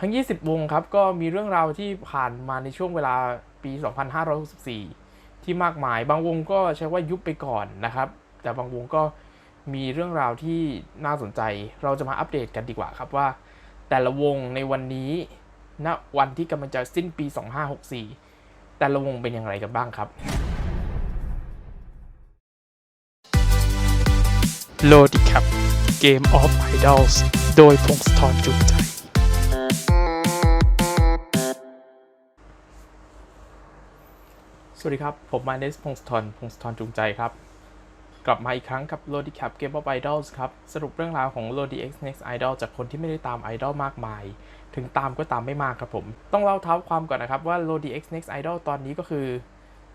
ทั้ง 20 วงครับ ก็มีเรื่องราวที่ผ่านมาในช่วงเวลาปี 2564 ที่มากมาย บางวงก็ใช้ว่ายุบไปก่อนนะครับ แต่บางวงก็มีเรื่องราวที่น่าสนใจ เราจะมาอัปเดตกันดีกว่าครับว่า แต่ละวงในวันนี้ณวันที่กำลังจะสิ้นปี 2564 แต่ละวงเป็นอย่างไรกันบ้างครับ โลดิครับ Game of Idols โดยพงศธรจุนใจ สวัสดีครับ ผมมาเนสพงศธรพงศธรจุงใจครับ กลับมาอีกครั้งกับ Lodi Cap Game of Idols ครับ สรุปเรื่องราวของ Lodi X Next Idol จากคนที่ไม่ได้ตามไอดอลมากมาย ถึงตามก็ตามไม่มากครับผม ต้องเล่าเท้าความก่อนนะครับว่า Lodi X Next Idol ตอนนี้ก็คือ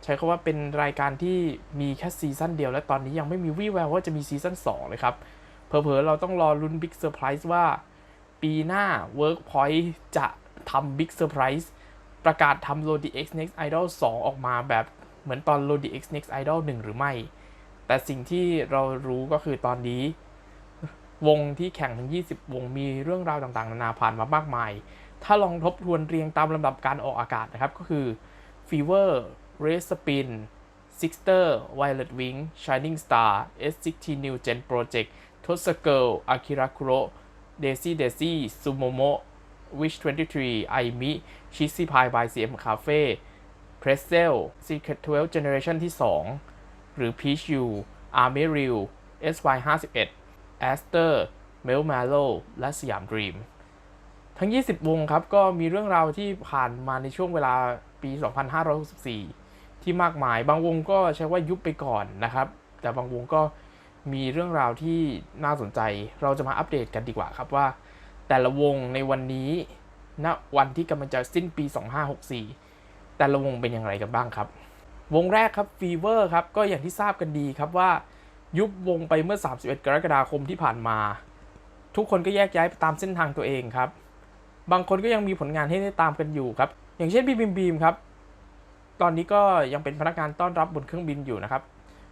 ใช้คำว่าเป็นรายการที่มีแค่ซีซั่นเดียวและตอนนี้ยังไม่มีวี่แววว่าจะมีซีซั่น2เลยครับ เผลอๆเราต้องรอลุ้นบิ๊กเซอร์ไพรส์ว่า ปีหน้า Workpoint จะทำบิ๊กเซอร์ไพรส์ ประกาศทำ Lodi X Next Idol 2 ออกมาแบบเหมือนตอน Lodi X Next Idol 1 หรือไม่ แต่สิ่งที่เรารู้ก็คือตอนนี้ วงที่แข่งถึง20 วงมีเรื่องราวต่างๆ นานาผ่านมามากมาย ถ้าลองทบทวนเรียงตามลำดับการออกอากาศนะครับ ก็คือ Fever r a c e Spin Sixter Violet Wing Shining Star S16 New Gen Project t o s a Girl Akira Kuro Daisy Daisy Sumomo Wish 23 Aimi Cheesy Pie by CM Cafe Pretzel Secret 12 Generation ที่ 2 หรือ Peach U Army Real SY 51 Aster Mel Mallow และสยาม Dream ทั้ง 20 วงครับ ก็มีเรื่องราวที่ผ่านมาในช่วงเวลาปี 2564 ที่มากมาย บางวงก็ใช้ว่ายุบไปก่อนนะครับ แต่บางวงก็มีเรื่องราวที่น่าสนใจ เราจะมาอัปเดตกันดีกว่าครับว่า แต่ละวงในวันนี้ ณวันที่กำลังจะสิ้นปี 2564 แต่ละวงเป็นอย่างไรกันบ้างครับ วงแรกครับ Fever ครับก็อย่างที่ทราบกันดีครับว่า ยุบวงไปเมื่อ 31 กรกฎาคมที่ผ่านมา ทุกคนก็แยกย้ายไปตามเส้นทางตัวเองครับ บางคนก็ยังมีผลงานให้ได้ตามกันอยู่ครับ อย่างเช่นพี่บีมบีมครับ ตอนนี้ก็ยังเป็นพนักงานต้อนรับบนเครื่องบินอยู่นะครับ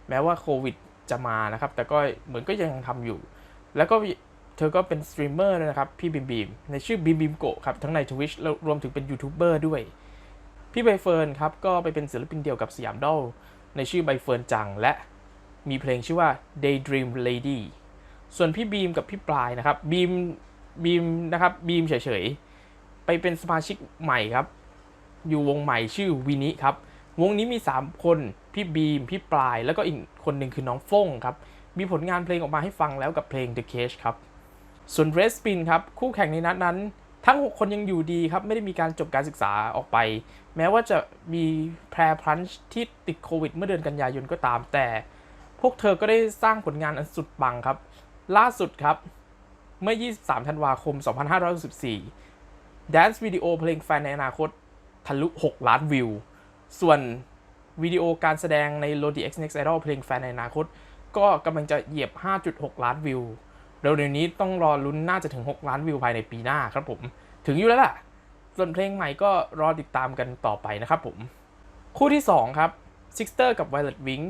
แม้ว่าโควิดจะมานะครับ แต่ก็เหมือนก็ยังทำอยู่ แล้วก็ เธอก็เป็นสตรีมเมอร์นะครับ พี่บีมบีมในชื่อบีมบีมโกครับ ทั้งใน Twitch แล้วรวมถึงเป็นยูทูบเบอร์ด้วย พี่ใบเฟิร์นครับ ก็ไปเป็นศิลปินเดียวกับสยามดอลในชื่อใบเฟิร์นจังและมีเพลงชื่อว่า Daydream Lady ส่วนพี่บีมกับพี่ปลายนะครับบีมบีมนะครับบีมเฉยๆ ไปเป็นสมาชิกใหม่ครับ อยู่วงใหม่ชื่อวินิครับ วงนี้มี 3 คนพี่บีม พี่ปลาย แล้วก็อีกคนหนึ่งคือน้องฟงครับ มีผลงานเพลงออกมาให้ฟังแล้วกับเพลง The Cage ครับ ส่วน Red Spin ครับคู่แข่งในนัดนั้น ทั้ง 6 คนยังอยู่ดีครับ ไม่ได้มีการจบการศึกษาออกไป แม้ว่าจะมีแพรพลันช์ที่ติดโควิด เมื่อเดือนกันยายนก็ตามแต่ พวกเธอก็ได้สร้างผลงานอันสุดปังครับ ล่าสุดครับ เมื่อ 23 ธันวาคม 2564 Dance วิดีโอเพลงแฟนในอนาคตทะลุ 6 ล้านวิว ส่วนวิดีโอการแสดงใน Lodi X Next Idol เพลงแฟนในอนาคต ก็กำลังจะเหยียบ 5.6 ล้านวิว เร็วๆนี้ต้องรอลุ้นน่าจะถึง 6 ล้านวิวภายในปีหน้าครับผม ถึงอยู่แล้วล่ะ ส่วนเพลงใหม่ก็รอติดตามกันต่อไปนะครับผม คู่ที่ 2 ครับ Sixter กับ Violet Wing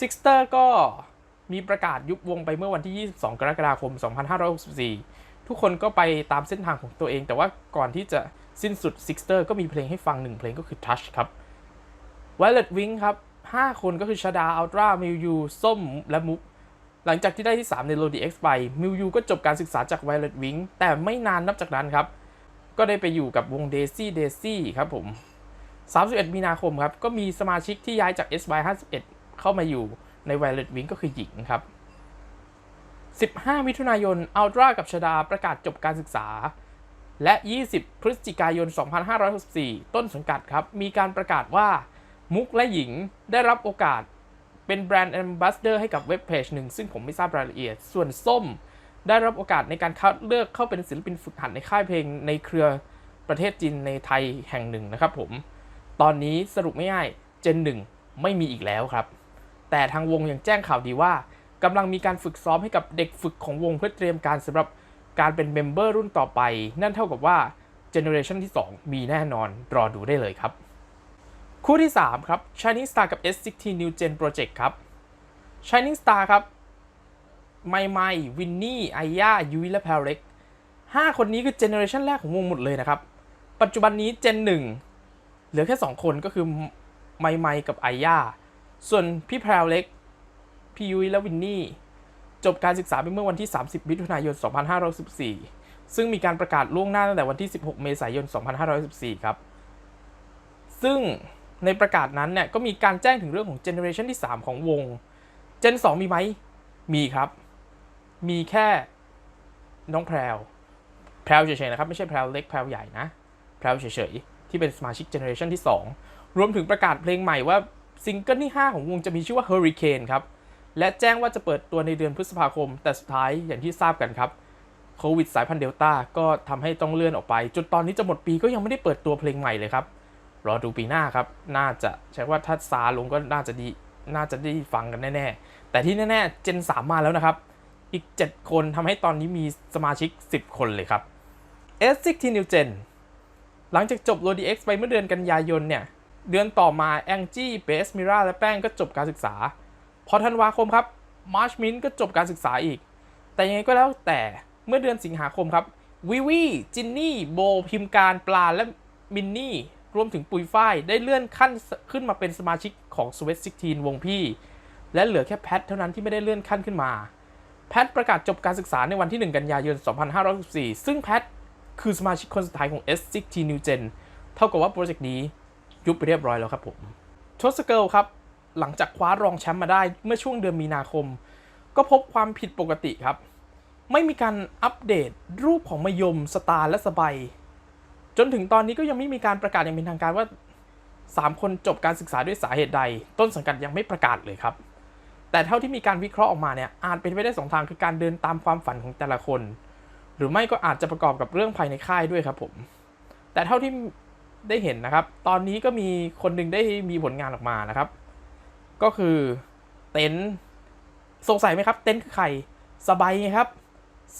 Sixter ก็มีประกาศยุบวงไปเมื่อวันที่ 22 กรกฎาคม 2564 ทุกคนก็ไปตามเส้นทางของตัวเอง แต่ว่าก่อนที่จะสิ้นสุด Sixter ก็มีเพลงให้ฟังหนึ่งเพลงก็คือ Touch ครับ Violet Wing ครับ 5 คนก็คือชาดาอัลตร้ามิวยูส้มและมุก หลังจากที่ได้ที่ 3 ใน Lodi X ไป มิวยูก็จบการศึกษาจาก Violet Wing แต่ไม่นานนับจากนั้นครับ ก็ได้ไปอยู่กับวง Daisy Daisy ครับผม 31 มีนาคมครับ ก็มีสมาชิกที่ย้ายจาก SY51 เข้ามาอยู่ใน Violet Wing ก็คือหญิงครับ 15 มิถุนายนอัลตรากับชดาประกาศจบการศึกษา และ 20 พฤศจิกายน 2564 ต้นสังกัดครับ มีการประกาศว่ามุกและหญิงได้รับโอกาส เป็นแบรนด์ a อ b a s s a d o r ให้กับเว็บเพจหนึ่งซึ่งผมไม่ทราบรายละเอียด ส่วนส้มได้รับโอกาสในการคัดเลือกเข้าเป็นศิลปินฝึกหัดในค่ายเพลงในเครือประเทศจีนในไทยแห่งหนึ่งนะครับผม ตอนนี้สรุปไม่ง่ายเจนหนึ่งไม่มีอีกแล้วครับ แต่ทางวงยังแจ้งข่าวดีว่ากำลังมีการฝึกซ้อมให้กับเด็กฝึกของวงเพื่อเตรียมการสำหรับการเป็นเมมเบอร์รุ่นต่อไป นั่นเท่ากับว่าเจเนอเรชันที่ 2 มีแน่นอนรอดูได้เลยครับ คู่ที่ 3 ครับ Shining Star กับ S16 New Gen Project ครับ Shining Star ครับ ไมไมวินนี่ไอย่ายุ้ยและแพลเล็ก5คนนี้คือเจเนอเรชันแรกของวงหมดเลยนะครับ ปัจจุบันนี้เจนหนึ่งเหลือแค่ 2 คนก็คือไมไมกับไอย่าส่วนพี่แพรเล็ก พี่ยุ้ยและวินนี่ จบการศึกษาไปเมื่อวันที่ 30 มิถุนายน 2514 ซึ่งมีการประกาศล่วงหน้าตั้งแต่วันที่ 16 เมษายน 2514 ครับ ซึ่ง ในประกาศนั้นเนี่ยก็มีการแจ้งถึงเรื่องของเจเนอเรชันที่ 3 ของวง เจน 2 มีไหม มีครับ มีแค่น้องแพรว แพรวเฉยๆนะครับ ไม่ใช่แพรวเล็กแพรวใหญ่นะ แพรวเฉยๆ ที่เป็นสมาชิกเจเนอเรชันที่ 2 รวมถึงประกาศเพลงใหม่ว่าซิงเกิลที่ 5 ของวงจะมีชื่อว่า Hurricane ครับ และแจ้งว่าจะเปิดตัวในเดือนพฤษภาคม แต่สุดท้ายอย่างที่ทราบกันครับโควิดสายพันธุ์เดลต้าก็ทำให้ต้องเลื่อนออกไปจนตอนนี้จะหมดปีก็ยังไม่ได้เปิดตัวเพลงใหม่เลยครับ รอดูปีหน้าครับ น่าจะใช้ว่าถ้าซาลงก็น่าจะดี น่าจะได้ฟังกันแน่ๆ แต่ที่แน่ๆ เจน 3 มาแล้วนะครับ อีก 7 คนทำให้ตอนนี้มีสมาชิก 10 คนเลยครับ S6 T New Gen หลังจากจบ Lodi X ไปเมื่อเดือนกันยายนเนี่ย เดือนต่อมา Angie b a s m i r a และแป้งก็จบการศึกษา พอธันวาคมครับ March m i n ก็จบการศึกษาอีก แต่ยังไงก็แล้วแต่เมื่อเดือนสิงหาคมครับวิวีจินนี่ โบพิมการปลาและมินนี่ รวมถึงปุยฝ้ายได้เลื่อนขั้นขึ้นมาเป็นสมาชิกของ Sweat 16วงพี่ และเหลือแค่แพทเท่านั้นที่ไม่ได้เลื่อนขั้นขึ้นมา แพทประกาศจบการศึกษาในวันที่ 1 กันยายน 2564 ซึ่งแพทคือสมาชิกคนสุดท้ายของ S16 New Gen เท่ากับว่าโปรเจกต์นี้ยุบไปเรียบร้อยแล้วครับผมทศเกิลครับ หลังจากคว้ารองแชมป์มาได้เมื่อช่วงเดือนมีนาคม ก็พบความผิดปกติครับ ไม่มีการอัปเดตรูปของมยมสตาร์และสบาย จนถึงตอนนี้ก็ยังไม่มีการประกาศอย่างเป็นทางการว่า 3 คนจบการศึกษาด้วยสาเหตุใด ต้นสังกัดยังไม่ประกาศเลยครับ แต่เท่าที่มีการวิเคราะห์ออกมาเนี่ยอาจเป็นไปได้สองทางคือการเดินตามความฝันของแต่ละคน หรือไม่ก็อาจจะประกอบกับเรื่องภายในค่ายด้วยครับผม แต่เท่าที่ได้เห็นนะครับ ตอนนี้ก็มีคนหนึ่งได้มีผลงานออกมานะครับ ก็คือเต็นสงสัยไหมครับ เต็นคือใครสบายไงครับ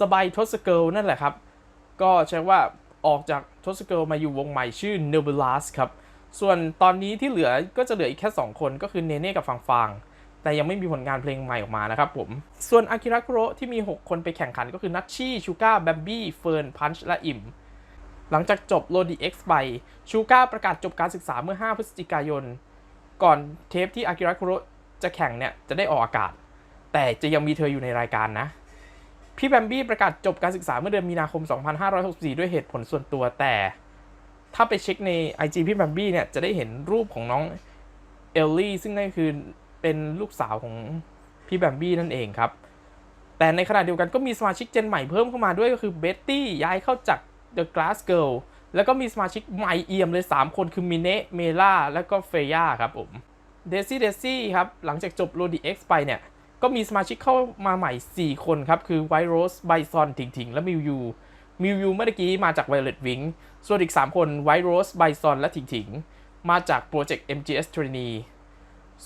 สบายทศเกิลนั่นแหละครับ ก็ใช้ว่า ออกจากทศเกิลมาอยู่วงใหม่ชื่อ n e b u l a s ครับ ส่วนตอนนี้ที่เหลือก็จะเหลืออีกแค่ 2 คนก็คือเนเน่กับฟางฟางแต่ยังไม่มีผลงานเพลงใหม่ออกมานะครับผม ส่วนอากิระคุโระที่มี 6 คนไปแข่งขันก็คือนัชชี่ชูก้าแบมบี้เฟิร์นพันช์และอิมหลังจากจบโ o ดี X ไปชูก้าประกาศจบการศึกษาเมื่อ 5 พฤศจิกายน ก่อนเทปที่อากิระคุโระจะแข่งเนี่ยจะได้ออกอากาศ แต่จะยังมีเธออยู่ในรายการนะ พี่แบมบี้ประกาศจบการศึกษาเมื่อเดือนมีนาคม 2564 ด้วยเหตุผลส่วนตัวแต่ ถ้าไปเช็คใน IG พี่แบมบี้เนี่ย จะได้เห็นรูปของน้องเอลลี่ ซึ่งนั่นคือเป็นลูกสาวของพี่แบมบี้นั่นเองครับ แต่ในขณะเดียวกันก็มีสมาชิกเจนใหม่เพิ่มเข้ามาด้วยก็คือเบตตี้ย้ายเข้าจาก The Glass Girl แล้วก็มีสมาชิกใหม่เอี่ยมเลย 3 คนคือมิเนะเมล่าแล้วก็เฟย่าครับผมเดซี่เดซี่ครับหลังจากจบโรดีเอ็กซ์ไปเนี่ย ก็มีสมาชิกเข้ามาใหม่ 4 คนครับ คือไวโรสไบซอนถิงถิงและมิวยูมิวยูเมื่อกี้มาจาก Violet Wing ส่วนอีก 3 คนไวโรสไบซอนและถิงถิงมาจากโปรเจกต์ MGS Trainee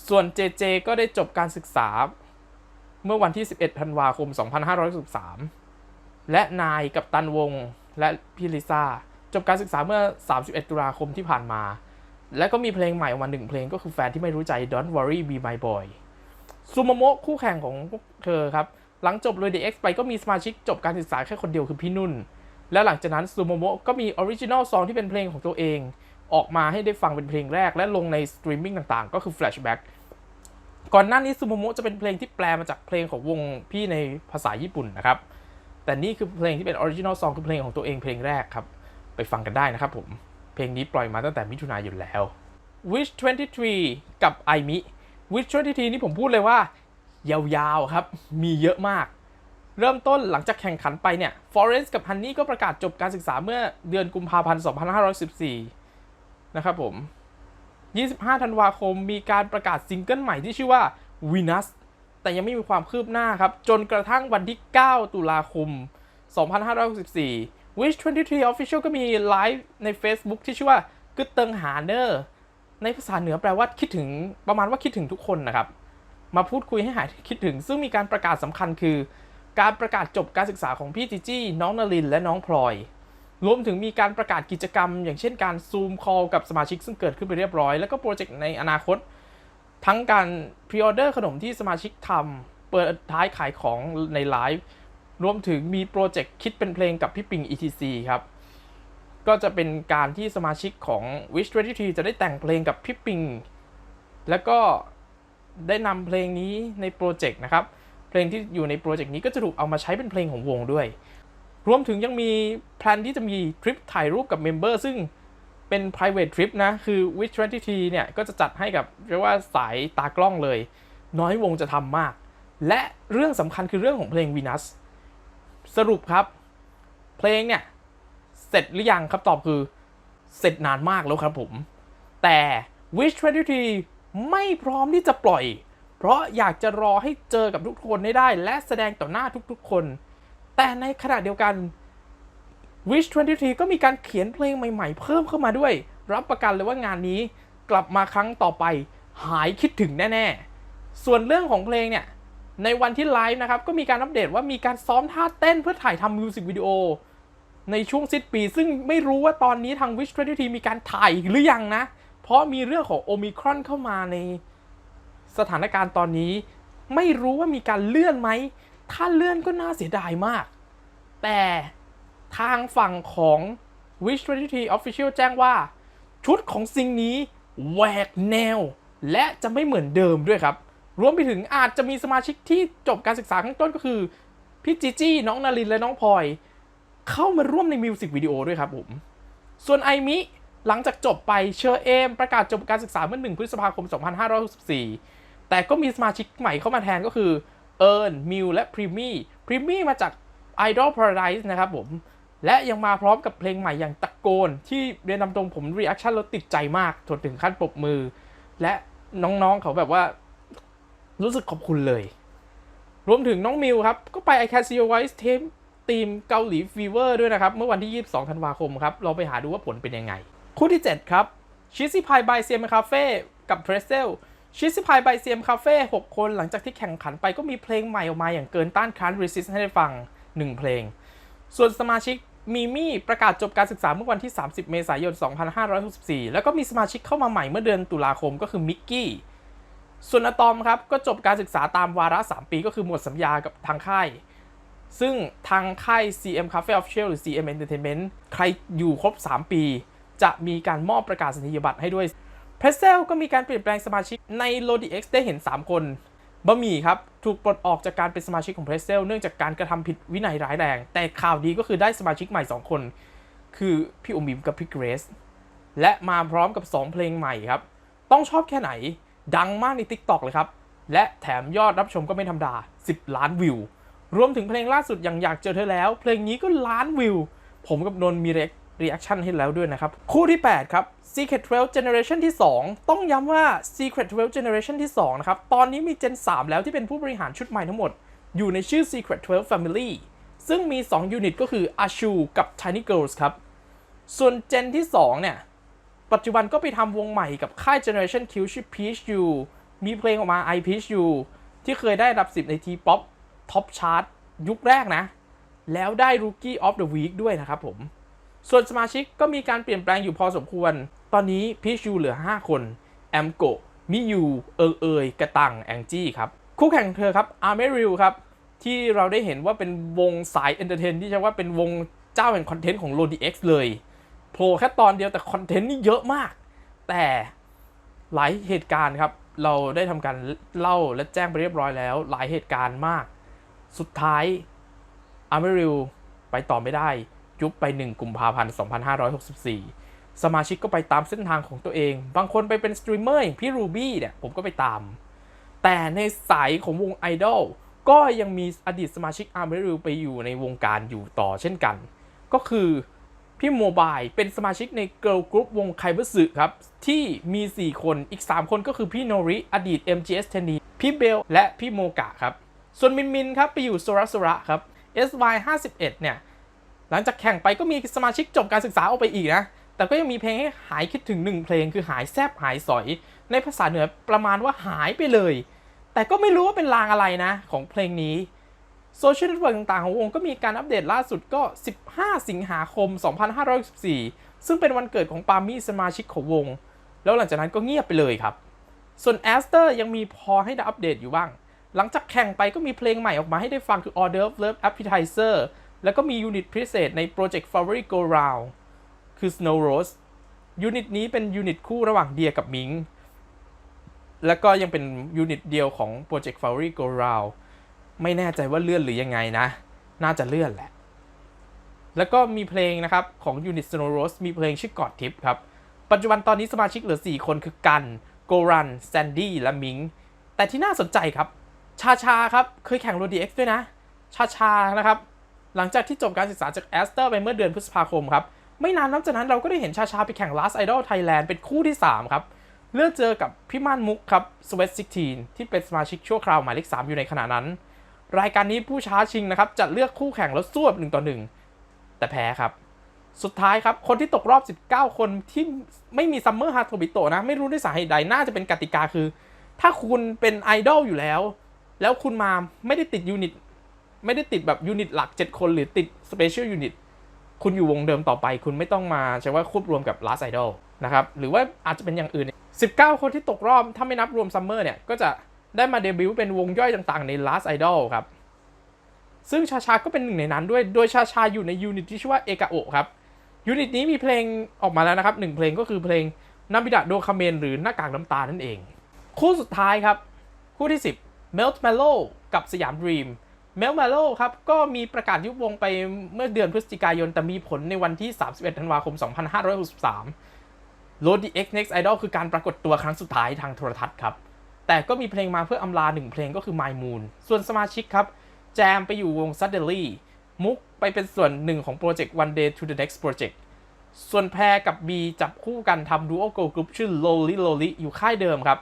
ส่วน JJ ก็ได้จบการศึกษา เมื่อวันที่ 11 ธันวาคม 2563 และนายกับตันวงและพี่ลิซ่า จบการศึกษาเมื่อ 31 ตุลาคมที่ผ่านมา และก็มีเพลงใหม่ออกมาหนึ่งเพลงก็คือแฟนที่ไม่รู้ใจ Don't Worry Be My Boy ซูโมโมะคู่แข่งของพวกเธอครับ หลังจบเลย The X ไปก็มีสมาชิกจบการศึกษาแค่คนเดียวคือพี่นุ่น และหลังจากนั้นซูโมโมะก็มีออริจิน l ลซองที่เป็นเพลงของตัวเอง ออกมาให้ได้ฟังเป็นเพลงแรก และลงในสตรีมมิ่งต่างๆ ก็คือ Flashback ก่อนหน้านี้ซูโมโมะจะเป็นเพลงที่แปลมาจากเพลงของวงพี่ในภาษาญี่ปุ่นนะครับ แต่นี่คือเพลงที่เป็นออริจิน l ลซองคือเพลงของตัวเองเพลงแรกครับ ไปฟังกันได้นะครับผม เพลงนี้ปล่อยมาตั้งแต่มิถุนายนแล้ว Wish 23 กับไอมิ Wish 23นี่ผมพูดเลยว่า ยาวๆครับ มีเยอะมาก เริ่มต้นหลังจากแข่งขันไปเนี่ย Forest กับ Honey ก็ประกาศจบการศึกษาเมื่อเดือนกุมภาพันธ์ 2514 นะครับผม 25 ธันวาคมมีการประกาศซิงเกิลใหม่ที่ชื่อว่า Venus แต่ยังไม่มีความคืบหน้าครับ จนกระทั่งวันที่ 9 ตุลาคม 2564 Wish 23 Official ก็มีไลฟ์ใน Facebook ที่ชื่อว่า กึดเติงหาเนอร์ ในภาษาเหนือแปลว่าคิดถึงประมาณว่าคิดถึงทุกคนนะครับ มาพูดคุยให้หายคิดถึง ซึ่งมีการประกาศสำคัญคือ การประกาศจบการศึกษาของพี่จิจี้น้องนลินและน้องพลอย รวมถึงมีการประกาศกิจกรรม อย่างเช่นการซูมคอลกับสมาชิกซึ่งเกิดขึ้นไปเรียบร้อย แล้วก็โปรเจกต์ในอนาคต ทั้งการพรีออเดอร์ขนมที่สมาชิกทำเปิดท้ายขายของในไลฟ์รวมถึงมีโปรเจกต์คิดเป็นเพลงกับพี่ปิง ETC ครับ ก็จะเป็นการที่สมาชิกของ Wish 23จะได้แต่งเพลงกับพี่ปิง แล้วก็ได้นำเพลงนี้ในโปรเจกต์นะครับ เพลงที่อยู่ในโปรเจกต์นี้ก็จะถูกเอามาใช้เป็นเพลงของวงด้วย รวมถึงยังมีแพลนที่จะมีทริปถ่ายรูปกับเมมเบอร์ซึ่งเป็น private trip นะ คือ Wish 23เนี่ย ก็จะจัดให้กับเรียกว่าสายตากล้องเลย น้อยวงจะทำมาก และเรื่องสำคัญคือเรื่องของเพลง Venus สรุปครับ เพลงเนี่ย เสร็จหรือยังครับตอบคือ เสร็จนานมากแล้วครับผม แต่ Wish 23ไม่พร้อมที่จะปล่อย เพราะอยากจะรอให้เจอกับทุกคนให้ได้ และแสดงต่อหน้าทุกๆคน แต่ในขณะเดียวกัน Wish 23ก็มีการเขียนเพลงใหม่ๆ เพิ่มเข้ามาด้วย รับประกันเลยว่างานนี้กลับมาครั้งต่อไปหายคิดถึงแน่ๆ ส่วนเรื่องของเพลงเนี่ย ในวันที่ไลฟ์นะครับ ก็มีการอัปเดตว่ามีการซ้อมท่าเต้นเพื่อถ่ายทำมิวสิกวิดีโอ ในช่วงสิ้นปี ซึ่งไม่รู้ว่าตอนนี้ทาง Wish 23มีการถ่ายหรือยังนะ เพราะมีเรื่องของโอมิครอนเข้ามาในสถานการณ์ตอนนี้ ไม่รู้ว่ามีการเลื่อนไหม ถ้าเลื่อนก็น่าเสียดายมาก แต่ทางฝั่งของ Wish 23 Official แจ้งว่า ชุดของสิ่งนี้แหวกแนว และจะไม่เหมือนเดิมด้วยครับ รวมไปถึงอาจจะมีสมาชิกที่จบการศึกษาข้างต้นก็คือ พี่จีจี้น้องนารินและน้องพลอย เข้ามาร่วมในมิวสิกวิดีโอด้วยครับผม ส่วนไอมิ หลังจากจบไปเชอเอม ประกาศจบการศึกษาเมื่อ 1 พฤษภาคม 2564 แต่ก็มีสมาชิกใหม่เข้ามาแทนก็คือเอิร์นมิวและพรีมี่พรีมี่มาจาก Idol Paradise นะครับผม และยังมาพร้อมกับเพลงใหม่อย่างตะโกน ที่เรียนนำตรงผมรีแอคชั่นแล้วติดใจมากจนถึงขั้นปรบมือ และน้องๆเขาแบบว่ารู้สึกขอบคุณเลย รวมถึงน้องมิวครับ ก็ไป I Can See Your Voice เทีมเกาหลีฟีเวอร์ด้วยนะครับ เมื่อวันที่ 22 ธันวาคมครับเราไปหาดูว่าผลเป็นยังไง คู่ที่ 7 ครับชิซิพายบายเซียมคาเฟ่กับเทรเซลชิซิพายบายเซียมคาเฟ่6คนหลังจากที่แข่งขันไปก็มีเพลงใหม่ออกมาอย่างเกินต้านค้าน Resist ให้ได้ฟัง 1 เพลง ส่วนสมาชิกมีมี่ประกาศจบการศึกษาเมื่อวันที่ 30 เมษายน 2564 แล้วก็มีสมาชิกเข้ามาใหม่เมื่อเดือนตุลาคมก็คือมิกกี้ ส่วนอะตอมครับก็จบการศึกษาตามวาระ 3 ปีก็คือหมดสัญญากับทางค่าย ซึ่งทางค่าย CM Cafe Official หรือ CM Entertainment ใครอยู่ครบ 3 ปี จะมีการมอบประกาศนียบัตรให้ด้วยเพรสเซลก็มีการเปลี่ยนแปลงสมาชิกใน Lodi X ได้เห็น 3 คนบะหมี่ครับ ถูกปลดออกจากการเป็นสมาชิกของเพรสเซลเนื่องจากการกระทำผิดวินัยร้ายแรง แต่ข่าวดีก็คือได้สมาชิกใหม่ 2 คน คือพี่อมบิมกับพี่เกรซและมาพร้อมกับ 2 เพลงใหม่ครับ ต้องชอบแค่ไหน ดังมากใน TikTok เลยครับ และแถมยอดรับชมก็ไม่ธรรมดา 10 ล้านวิว รวมถึงเพลงล่าสุดอย่างอยากเจอเธอแล้ว เพลงนี้ก็ล้านวิว ผมกับนนมีรีแอคชั่นให้แล้วด้วยนะครับ คู่ที่ 8 ครับ Secret 12 Generation ที่ 2 ต้องย้ำว่า Secret 12 Generation ที่ 2 นะครับ ตอนนี้มี Gen 3 แล้วที่เป็นผู้บริหารชุดใหม่ทั้งหมด อยู่ในชื่อ Secret 12 Family ซึ่งมี 2 ยูนิตก็คือ Ashu กับ Tiny Girls ครับ ส่วน Gen ที่ 2 เนี่ย ปัจจุบันก็ไปทำวงใหม่กับค่าย Generation Q ชื่อ Peach U มีเพลงออกมา I Peach U ที่เคยได้อันดับใน T-POP Top Chart ยุคแรกนะ แล้วได้ Rookie of the Week ด้วยนะครับผม ส่วนสมาชิกก็มีการเปลี่ยนแปลงอยู่พอสมควร ตอนนี้ Peach U เหลือ 5 คน แอมโกมิยูเอิงเอยกระตังแองจี้ครับ คู่แข่งเธอครับอาร์เมริลครับ ที่เราได้เห็นว่าเป็นวงสายเอนเตอร์เทนที่ใช้ว่าเป็นวงเจ้าแห่งคอนเทนต์ของ Lodi X เลยโผล่แค่ตอนเดียวแต่คอนเทนต์นี่เยอะมาก แต่หลายเหตุการณ์ครับ เราได้ทำการเล่าและแจ้งไปเรียบร้อยแล้ว หลายเหตุการณ์มาก สุดท้ายอาร์เมริลไปต่อไม่ได้ยุบไป 1 กุมภาพันธ์ 2564 สมาชิกก็ไปตามเส้นทางของตัวเอง บางคนไปเป็นสตรีมเมอร์อย่างพี่รูบี้เนี่ย ผมก็ไปตาม แต่ในสายของวงไอดอลก็ยังมีอดีตสมาชิกอาร์เมริลไปอยู่ในวงการอยู่ต่อเช่นกัน ก็คือพี่โมบายเป็นสมาชิกในเกิร์ลกรุ๊ปวงไคเบอร์สึครับ ที่มี 4 คนอีก 3 คนก็คือพี่โนริ อดีต MGS 1 0พี่เบล และพี่โมกะครับ ส่วนมินมินครับไปอยู่โซระโซระครับ SY 51 เนี่ยหลังจากแข่งไปก็มีสมาชิกจบการศึกษาออกไปอีกนะ แต่ก็ยังมีเพลงให้หายคิดถึงหนึ่งเพลงคือหายแซบหายสอย ในภาษาเหนือประมาณว่าหายไปเลย แต่ก็ไม่รู้ว่าเป็นลางอะไรนะ ของเพลงนี้โซเชียลเน็ตเวิร์กต่างๆของวงก็มีการอัปเดตล่าสุดก็ 15 สิงหาคม 2564 ซึ่งเป็นวันเกิดของปามี่สมาชิกของวง แล้วหลังจากนั้นก็เงียบไปเลยครับ ส่วนแอสเตอร์ยังมีพอให้ได้อัปเดตอยู่บ้าง หลังจากแข่งไปก็มีเพลงใหม่ออกมาให้ได้ฟังคือ Order of Love Appetizer แล้วก็มียูนิตพิเศษในโปรเจกต์ Favori Go Round คือ Snow Rose ยูนิตนี้เป็นยูนิตคู่ระหว่างเดียกับมิง แล้วก็ยังเป็นยูนิตเดียวของโปรเจกต์ Favori Go Round ไม่แน่ใจว่าเลื่อนหรือยังไงนะ น่าจะเลื่อนแหละ แล้วก็มีเพลงนะครับ ของยูนิต Snow Rose มีเพลงชื่อกอดทิปครับ ปัจจุบันตอนนี้สมาชิกเหลือ 4 คนคือกัน โกรัน แซนดี้ และมิง แต่ที่น่าสนใจครับ ชาชาครับเคยแข่งโรดีเอ็กซ์ด้วยนะ ชาชานะครับ หลังจากที่จบการศึกษาจากแอสเตอร์ไปเมื่อเดือนพฤษภาคมครับ ไม่นานนับจากนั้นเราก็ได้เห็นชาชาไปแข่ง Last Idol Thailand เป็นคู่ที่ 3 ครับ เลือกเจอกับพี่ม่านมุกครับ Sweat 16ที่เป็นสมาชิกชั่วคราวหมายเลข3อยู่ในขณะนั้น รายการนี้ผู้ช้าชิงนะครับจะเลือกคู่แข่งแล้วสู้แบบหนึ่งต่อหนึ่งแต่แพ้ครับสุดท้ายครับ คนที่ตกรอบ 19 คนที่ไม่มีซัมเมอร์ฮาโทบิโตะนะ ไม่รู้ด้วยสาเหตุใด น่าจะเป็นกติกาคือ ถ้าคุณเป็นไอดอลอยู่แล้ว แล้วคุณมาไม่ได้ติดยูนิตไม่ได้ติดแบบยูนิตหลัก 7 คนหรือติดสเปเชียลยูนิตคุณอยู่วงเดิมต่อไป คุณไม่ต้องมาใช้ว่าควบรวมกับ Last Idol นะครับหรือว่าอาจจะเป็นอย่างอื่น 19 คนที่ตกรอบถ้าไม่นับรวมซัมเมอร์เนี่ย ก็จะได้มาเดบิวต์เป็นวงย่อยต่างๆ ใน Last Idol ครับซึ่งชาชาก็เป็นหนึ่งในนั้นด้วย โดยชาชาอยู่ในยูนิตที่ชื่อว่าเอกาโอครับยูนิตนี้มีเพลงออกมาแล้วนะครับหนึ่งเพลงก็คือเพลงนาบิดะโดคาเมนหรือหน้ากากน้ำตานั่นเอง คู่สุดท้ายครับ คู่ที่ 10 Melt Mellow กับสยาม Dream Melt Mellow ครับ ก็มีประกาศยุบวงไปเมื่อเดือนพฤศจิกายน แต่มีผลในวันที่ 31 ธันวาคม 2563 r o d y X Next Idol คือการปรากฏตัวครั้งสุดท้ายทางโทรทัศน์ครับ แต่ก็มีเพลงมาเพื่ออำลาหนึ่งเพลงก็คือ My Moon ส่วนสมาชิกครับ แจมไปอยู่วง Suddenly มุกไปเป็นส่วนหนึ่งของโปรเจกต์ One Day to the Next Project ส่วนแพรกับ B จับคู่กันทำดูโอ girl group ชื่อ Loli Loli อยู่ค่ายเดิมครับ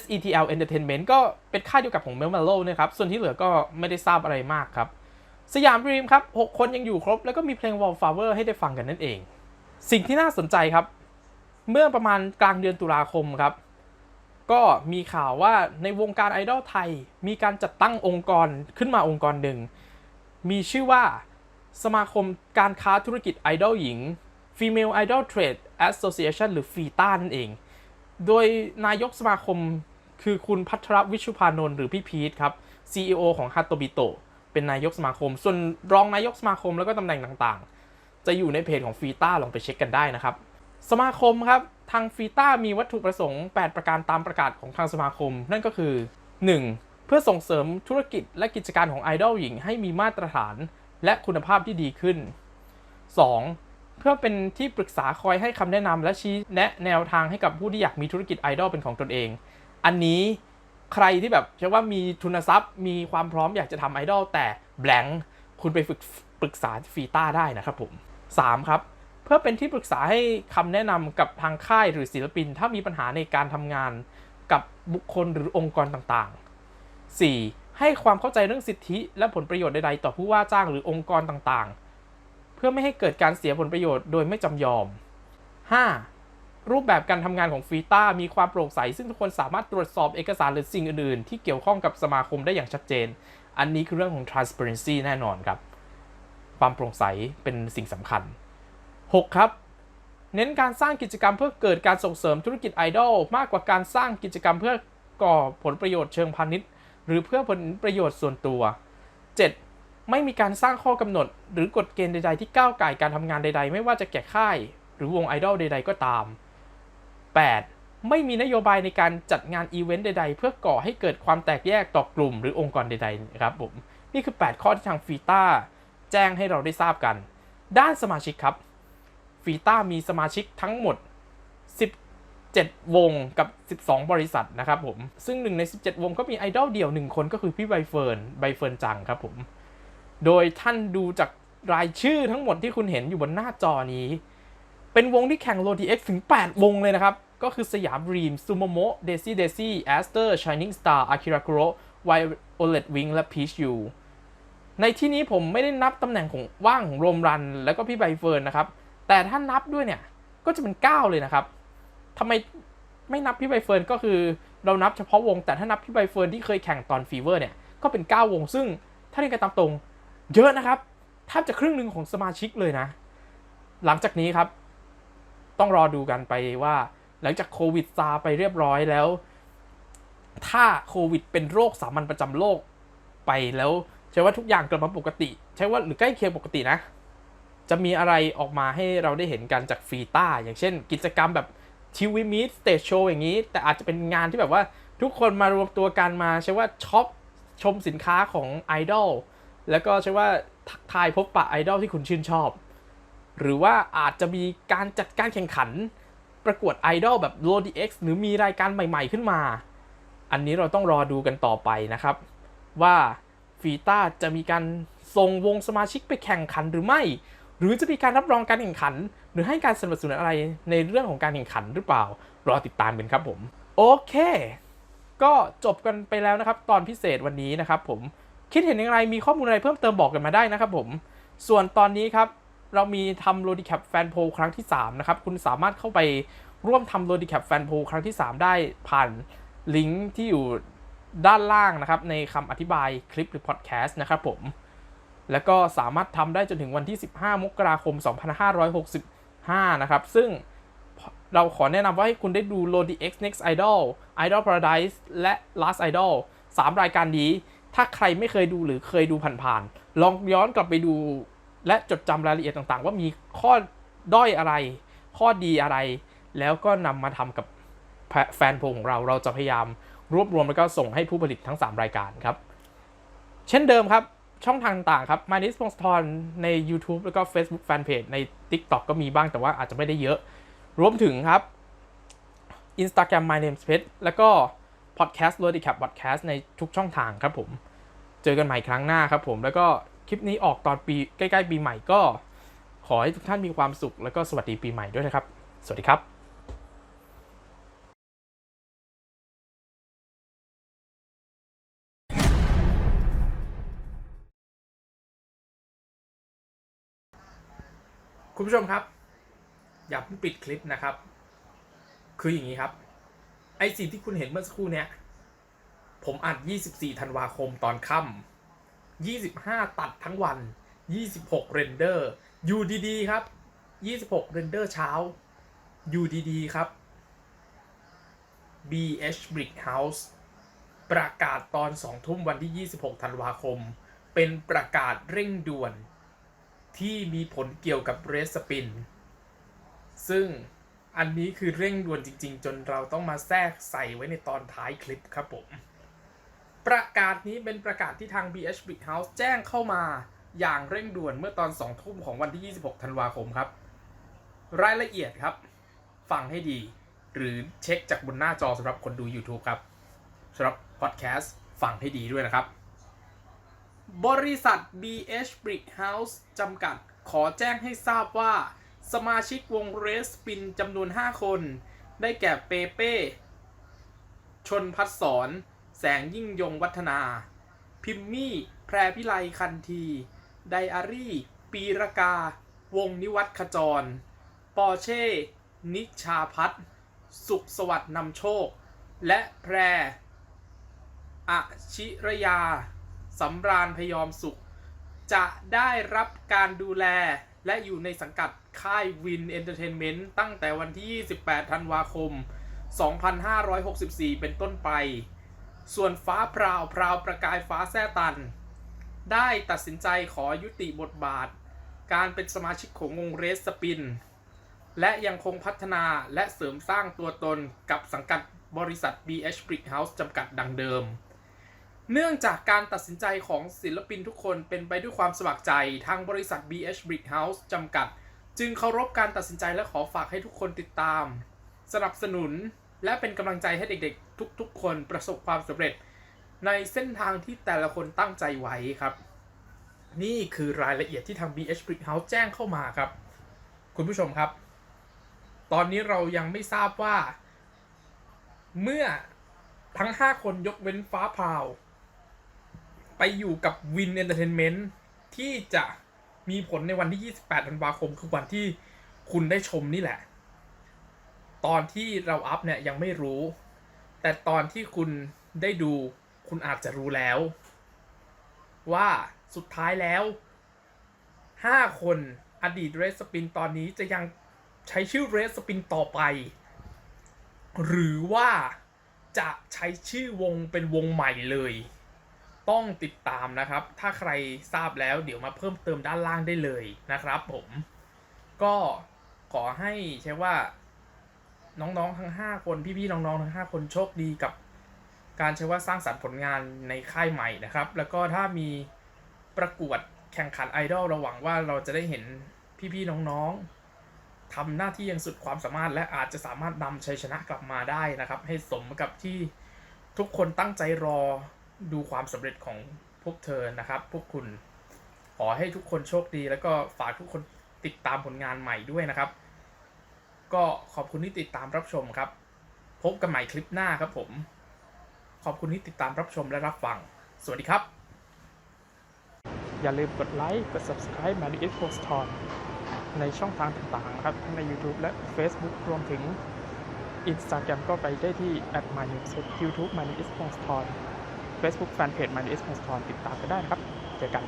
SETL Entertainment ก็เป็นค่ายเดียวกับของ Mel m e l o นะครับ ส่วนที่เหลือก็ไม่ได้ทราบอะไรมากครับ สยาม Dream ครับ 6 คนยังอยู่ครบ แล้วก็มีเพลง Wallflower ให้ได้ฟังกันนั่นเอง สิ่งที่น่าสนใจครับ เมื่อประมาณกลางเดือนตุลาคมครับ ก็มีข่าวว่าในวงการไอดอลไทย มีการจัดตั้งองค์กรขึ้นมาองค์กรหนึ่ง มีชื่อว่าสมาคมการค้าธุรกิจไอดอลหญิง Female Idol Trade Association หรือฟีต้านั่นเอง โดยนายกสมาคมคือคุณพัทรวิชุพานนท์หรือพี่พีทครับ CEO ของฮ a โตบิโตเป็นนายกสมาคม ส่วนรองนายกสมาคมแล้วก็ตำแหน่งต่างๆ จะอยู่ในเพจของฟีต้าลองไปเช็คกันได้นะครับ สมาคมครับ ทางฟีต้ามีวัตถุประสงค์ 8 ประการตามประกาศของทางสมาคม นั่นก็คือ 1. เพื่อส่งเสริมธุรกิจและกิจการของไอดอลหญิงให้มีมาตรฐาน และคุณภาพที่ดีขึ้น 2. เพื่อเป็นที่ปรึกษาคอยให้คำแนะนำและชี้แนะแนวทางให้กับผู้ที่อยากมีธุรกิจไอดอลเป็นของตนเอง อันนี้ใครที่แบบเชื่อว่ามีทุนทรัพย์ มีความพร้อมอยากจะทำไอดอลแต่แบงค์คุณไปฝึกปรึกษาฟีต้าได้นะครับผม 3. ครับ เพื่อเป็นที่ปรึกษาให้คำแนะนำกับทางค่ายหรือศิลปิน ถ้ามีปัญหาในการทำงานกับบุคคลหรือองค์กรต่างๆ 4. ให้ความเข้าใจเรื่องสิทธิและผลประโยชน์ใดๆ ต่อผู้ว่าจ้างหรือองค์กรต่างๆ เพื่อไม่ให้เกิดการเสียผลประโยชน์โดยไม่จำยอม 5. รูปแบบการทำงานของฟีต้ามีความโปร่งใส ซึ่งทุกคนสามารถตรวจสอบเอกสารหรือสิ่งอื่น ๆ ที่เกี่ยวข้องกับสมาคมได้อย่างชัดเจน อันนี้คือเรื่องของ transparency แน่นอนครับ ความโปร่งใสเป็นสิ่งสำคัญ 6 ครับเน้นการสร้างกิจกรรมเพื่อเกิดการส่งเสริมธุรกิจไอดอลมากกว่าการสร้างกิจกรรมเพื่อก่อผลประโยชน์เชิงพาณิชย์ หรือเพื่อผลประโยชน์ส่วนตัว 7. ไม่มีการสร้างข้อกำหนด หรือกฎเกณฑ์ใดๆที่ก้าวไก่การทำงานใดๆ ไม่ว่าจะแก่ค่าย หรือวงไอดอลใดๆก็ตาม 8. ไม่มีนโยบายในการจัดงานอีเวนต์ใดๆ เพื่อก่อให้เกิดความแตกแยกต่อกลุ่มหรือองค์กรใดๆนะครับผมนี่คือ 8 ข้อที่ทางฟีต้าแจ้งให้เราได้ทราบกัน ด้านสมาชิกครับฟีต้ามีสมาชิกทั้งหมด 17 วงกับ 12 บริษัทนะครับผมซึ่งหนึ่งใน 17 วงก็มีไอดอลเดี่ยว 1 คนก็คือพี่ใบเฟิร์นใบเฟิร์นจังครับผม โดยท่านดูจากรายชื่อทั้งหมดที่คุณเห็นอยู่บนหน้าจอนี้ เป็นวงที่แข่งโรดีเอ็กถึง 8 วงเลยนะครับ ก็คือสยามรีมซูโมโมเดซี่เดซี่แอสเตอร์ชายนิ่งสตาร์อากิระคุโรไวโอเลตวิงและพีชยูในที่นี้ผมไม่ได้นับตำแหน่งของว่างของโรมรัน แล้วก็พี่ใบเฟิร์นนะครับ แต่ถ้านับด้วยเนี่ย ก็จะเป็น 9 เลยนะครับทำไมไม่นับพี่ใบเฟิร์นก็คือเรานับเฉพาะวง แต่ถ้านับพี่ใบเฟิร์นที่เคยแข่งตอนฟีเวอร์เนี่ย ก็เป็น 9 วง ซึ่งถ้าเรียนกันตามตรง เยอะนะครับแทบจะครึ่งหนึ่งของสมาชิกเลยนะ หลังจากนี้ครับ ต้องรอดูกันไปว่า หลังจากโควิดซาไปเรียบร้อยแล้ว ถ้าโควิดเป็นโรคสามัญประจำโลกไปแล้วใช่ว่าทุกอย่างกลับมาปกติ ใช่ว่าหรือใกล้เคียงปกตินะ จะมีอะไรออกมาให้เราได้เห็นกันจากฟรีต้าอย่างเช่น กิจกรรมแบบทีวีมีสเตจโชว์อย่างนี้ แต่อาจจะเป็นงานที่แบบว่าทุกคนมารวมตัวกันมา ใช่ว่าช็อปชมสินค้าของไอดอล แล้วก็ใช่ว่าทักทายพบปะไอดอลที่คุณชื่นชอบ หรือว่าอาจจะมีการจัดการแข่งขัน ประกวดไอดอลแบบ l o d x หรือมีรายการใหม่ๆขึ้นมา อันนี้เราต้องรอดูกันต่อไปนะครับ ว่าฟีต้าจะมีการส่งวงสมาชิกไปแข่งขันหรือไม่ หรือจะมีการรับรองการแข่งขัน หรือให้การสนับสนุนอะไรในเรื่องของการแข่งขันหรือเปล่า รอติดตามกันครับผม โอเค ก็จบกันไปแล้วนะครับ ตอนพิเศษวันนี้นะครับผม คิดเห็นอย่างไรมีข้อมูลอะไรเพิ่มเติมบอกกันมาได้นะครับผม ส่วนตอนนี้ครับ เรามีทำโรดิแคปแฟนโพลครั้งที่ 3 นะครับ คุณสามารถเข้าไปร่วมทำโรดิแคปแฟนโพลครั้งที่ 3 ได้ผ่านลิงก์ที่อยู่ด้านล่างนะครับ ในคำอธิบายคลิปหรือพอดแคสต์นะครับผม แล้วก็สามารถทำได้จนถึงวันที่ 15 มกราคม 2565 นะครับ ซึ่งเราขอแนะนำว่าให้คุณได้ดู Lodi X Next Idol Idol Paradise และ Last Idol 3 รายการนี้ ถ้าใครไม่เคยดูหรือเคยดูผ่านๆลองย้อนกลับไปดู และจดจำรายละเอียดต่างๆ ว่ามีข้อด้อยอะไร ข้อดีอะไร แล้วก็นำมาทำกับแฟนโพลของเราเราจะพยายามรวบรวมแล้วก็ส่งให้ผู้ผลิตทั้ง 3 รายการครับ เช่นเดิมครับช่องทางต่างๆครับ My n i s p o n s t o n ใน YouTube แล้วก็ Facebook Fanpage ใน TikTok ก็มีบ้างแต่ว่าอาจจะไม่ได้เยอะ รวมถึงครับ Instagram My Name Space แล้วก็ Podcast l o d i c a p Podcast ในทุกช่องทางครับผม เจอกันใหม่ครั้งหน้าครับผม แล้วก็คลิปนี้ออกตอนปีใกล้ๆปีใหม่ก็ ขอให้ทุกท่านมีความสุข แล้วก็สวัสดีปีใหม่ด้วยนะครับ สวัสดีครับคุณผู้ชมครับ อย่าเพิ่งปิดคลิปนะครับ คืออย่างนี้ครับ ไอสิ่งที่คุณเห็นเมื่อสักครู่เนี้ย ผมอัด 24 ธันวาคมตอนค่ำ25 ตัดทั้งวัน 26 เรนเดอร์ อยู่ดีๆครับ 26 เรนเดอร์เช้า อยู่ดีๆครับ BH Brick House ประกาศตอน 2 ทุ่มวันที่ 26 ธันวาคม เป็นประกาศเร่งด่วน ที่มีผลเกี่ยวกับเรสปิน ซึ่ง อันนี้คือเร่งด่วนจริง ๆ จนเราต้องมาแทรกใส่ไว้ในตอนท้ายคลิปครับผม ประกาศนี้เป็นประกาศที่ทาง BH Big House แจ้งเข้ามาอย่างเร่งด่วนเมื่อตอน 2 ทุ่มของวันที่ 26 ธันวาคมครับ รายละเอียดครับ ฟังให้ดี หรือเช็คจากบนหน้าจอสำหรับคนดู YouTube ครับสำหรับพอดแคสต์ฟังให้ดีด้วยนะครับ บริษัท BH Brick House จำกัดขอแจ้งให้ทราบว่า สมาชิกวงเรสปินจำนวน 5 คน ได้แก่เปเป้ ชนพัฒสอน แสงยิ่งยงวัฒนา พิมมี่ แพรพิไลคันที ไดอารี่ ปีรกา วงนิวัตขจร ปอเช่ นิชาพัฒน์สุขสวัสดิ์นำโชค และแพรอชิรยาสำราญพยอมสุข จะได้รับการดูแลและอยู่ในสังกัด ค่ายวินเอนเตอร์เทนเมนต์ตั้งแต่วันที่ 28 ธันวาคม 2564 เป็นต้นไป ส่วนฟ้าพราวพราวประกายฟ้าแซ่ตัน ได้ตัดสินใจขอยุติบทบาท การเป็นสมาชิกของวงเรสสปิน และยังคงพัฒนาและเสริมสร้างตัวตนกับสังกัดบริษัท BH Brick House จำกัดดังเดิม เนื่องจากการตัดสินใจของศิลปินทุกคนเป็นไปด้วยความสมัครใจทางบริษัท BH Brick House จำกัด จึงเคารพการตัดสินใจและขอฝากให้ทุกคนติดตาม สนับสนุนและเป็นกำลังใจให้เด็กๆ ทุกๆ คนประสบความสำเร็จ ในเส้นทางที่แต่ละคนตั้งใจไว้ครับ นี่คือรายละเอียดที่ทาง BH Brick House แจ้งเข้ามาครับ คุณผู้ชมครับ ตอนนี้เรายังไม่ทราบว่า เมื่อทั้ง 5 คนยกเว้นฟ้าพาว ไปอยู่กับวินเอนเตอร์เทนเมนต์ที่จะ มีผลในวันที่ 28ธันวาคมคือวันที่คุณได้ชมนี่แหละ ตอนที่เราอัพเนี่ยยังไม่รู้ แต่ตอนที่คุณได้ดูคุณอาจจะรู้แล้ว ว่าสุดท้ายแล้ว 5 คนอดีตเรสสปินตอนนี้จะยังใช้ชื่อเรสสปินต่อไป หรือว่าจะใช้ชื่อวงเป็นวงใหม่เลย ต้องติดตามนะครับ ถ้าใครทราบแล้วเดี๋ยวมาเพิ่มเติมด้านล่างได้เลยนะครับผมก็ขอให้ใช้ว่าน้องๆทั้ง 5 คนพี่ๆน้องๆทั้ง 5 คนโชคดีกับการใช้ว่าสร้างสรรค์ผลงานในค่ายใหม่นะครับ แล้วก็ถ้ามีประกวดแข่งขันไอดอลเราหวังว่าเราจะได้เห็นพี่ๆน้องๆทำหน้าที่อย่างสุดความสามารถ และอาจจะสามารถนำชัยชนะกลับมาได้นะครับ ให้สมกับที่ทุกคนตั้งใจรอ ดูความสำเร็จของพวกเธอนะครับ พวกคุณขอให้ทุกคนโชคดี แล้วก็ฝากทุกคนติดตามผลงานใหม่ด้วยนะครับ ก็ขอบคุณที่ติดตามรับชมครับ พบกันใหม่คลิปหน้าครับผม ขอบคุณที่ติดตามรับชมและรับฟัง สวัสดีครับ อย่าลืมกดไลค์กด subscribe มาดิเอ็กโพสทอนในช่องทางต่างๆนะครับทั้งใน YouTube และ Facebook รวมถึง Instagram ก็ไปได้ที่ at m y n e w s YouTube m y n e w s p o s t o n Facebook Fanpage m y s p o s t o n ติดตามกันได้นะครับ เจอกัน